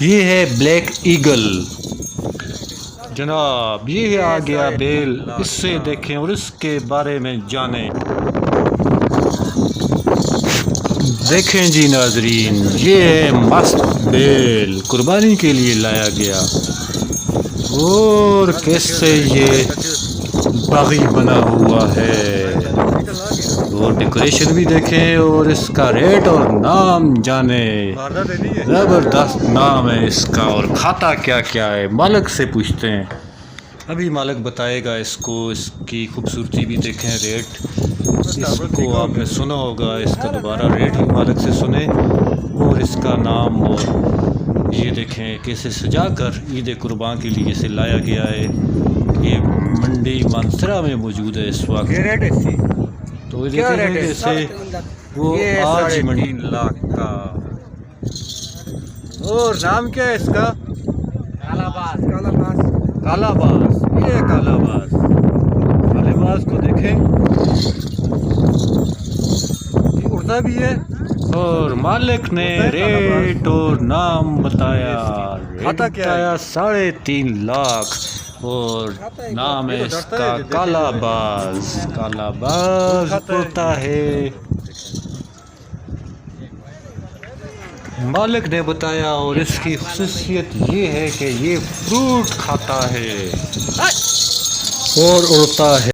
یہ ہے black eagle. جناب یہ آ گیا بیل۔ اس سے دیکھیں اور اس کے بارے میں جانیں۔ دیکھیں جی ناظرین یہ ہے مست بیل۔ قربانی کے لیے لایا گیا۔ اور کیسے یہ باغی بنا ہوا ہے۔ اور ڈیکوریشن بھی دیکھیں اور اس کا ریٹ اور نام جانیں زبردست نام ہے اس کا اور کھاتا کیا کیا ہے؟ مالک سے پوچھتے ہیں۔ ابھی مالک بتائے گا اس کو اس کی خوبصورتی بھی دیکھیں ریٹ اس کو آپ نے سنا ہوگا اس کا دوبارہ ریٹ بھی مالک سے سنیں۔ اور اس کا نام اور یہ دیکھیں کیسے سجا کر عید قربان کے لیے اسے لایا گیا ہے۔ یہ منڈی مانسرا میں موجود ہے اس وقت۔ تو یہ کیا دیکھیں ریٹ ہے؟ جیسے وہ یہ آج ساڑھے منڈی تین لاکھ کا۔ اور نام کیا ہے اس کا؟ کالا باز کالا باز کالا باز یہ کالا باز کالے باز کو دیکھیں۔ یہ اڑتا بھی ہے۔ اور مالک نے ریٹ اور نام بتایا۔ ریٹ؟ بتایا ساڑھے تین لاکھ۔ اور نام ہے اس کا کالا باز کالا باز؟ ہوتا ہے۔ مالک نے بتایا اور اس کی خصوصیت یہ ہے کہ یہ فروٹ کھاتا ہے۔ اور اڑتا ہے۔